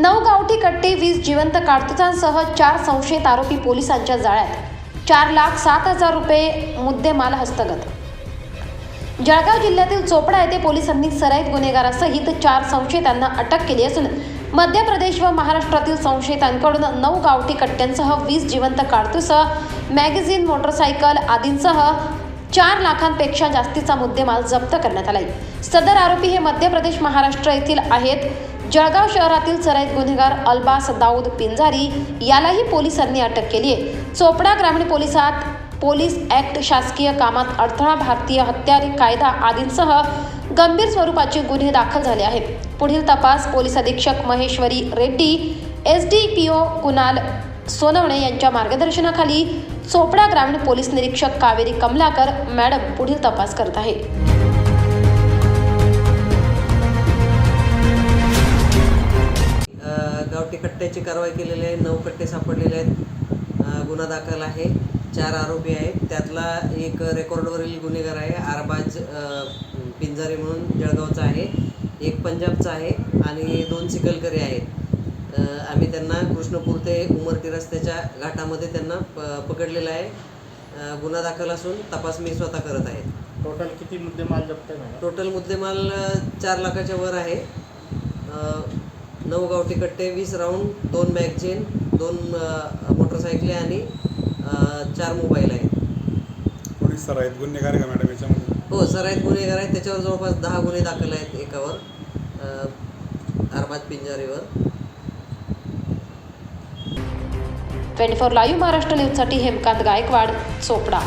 नऊ गावठी कट्टे वीस जिवंत काडतुसांसह चार संशयित आरोपी पोलिसांच्या जाळ्यात. चार लाख सात हजार रुपये मुद्देमाल हस्तगत. जळगाव जिल्ह्यातील चोपडा येथे पोलिसांनी सराईत गुन्हेगारासहित चार संशयितांना अटक केली असून मध्य प्रदेश व महाराष्ट्रातील संशयितांकडून नऊ गावठी कट्ट्यांसह वीस जिवंत काडतुसं मॅगझिन मोटरसायकल आदींसह चार लाखांपेक्षा जास्तीचा मुद्देमाल जप्त करण्यात आलाय. सदर आरोपी हे मध्य प्रदेश महाराष्ट्र येथील आहेत. जळगाव शहरातील सराईत गुन्हेगार अल्बास दाऊद पिंजारी यालाही पोलिसांनी अटक केली आहे. चोपडा ग्रामीण पोलिसात पोलीस ऍक्ट शासकीय कामात अडथळा भारतीय हत्यारे कायदा आदींसह गंभीर स्वरूपाचे गुन्हे दाखल झाले आहेत. पुढील तपास पोलीस अधीक्षक Maheshwari Reddy S D P O Kunal Sonawane यांच्या मार्गदर्शनाखाली चोपडा ग्रामीण पोलीस निरीक्षक कावेरी कमलाकर मॅडम पुढील तपास करत आहे गावठी कट्ट्याची कारवाई केलेली आहे नऊ कट्टे सापडलेले आहेत. गुन्हा दाखल आहे. चार आरोपी आहेत. त्यातला एक रेकॉर्डवरील गुन्हेगार आहे आरबाज पिंजारे म्हणून जळगावचा आहे. एक पंजाबचा आहे आणि दोन चिखलकरी आहेत. आम्ही त्यांना कृष्णपूर ते उमरटी रस्त्याच्या घाटामध्ये त्यांना प पकडलेलं आहे. गुन्हा दाखल असून तपास मी स्वतः करत आहे. टोटल किती मुद्देमाल जप्त टोटल मुद्देमाल चार लाखाच्या वर आहे. नऊ गावठी कट्टे वीस राऊंड दोन मॅगझिन दोन मोटरसायकले आणि चार मोबाईल आहेत. पोलीस सर आहेत गुन्हेगार का मॅडम याच्यामध्ये? हो सर आहेत गुन्हेगार आहेत. त्याच्यावर जवळपास दहा गुन्हे दाखल आहेत एकावर अ, अरबाज पिंजारीवर. ट्वेंटी फोर लाईव्ह महाराष्ट्र न्यूजसाठी हेमकांत गायकवाड चोपडा.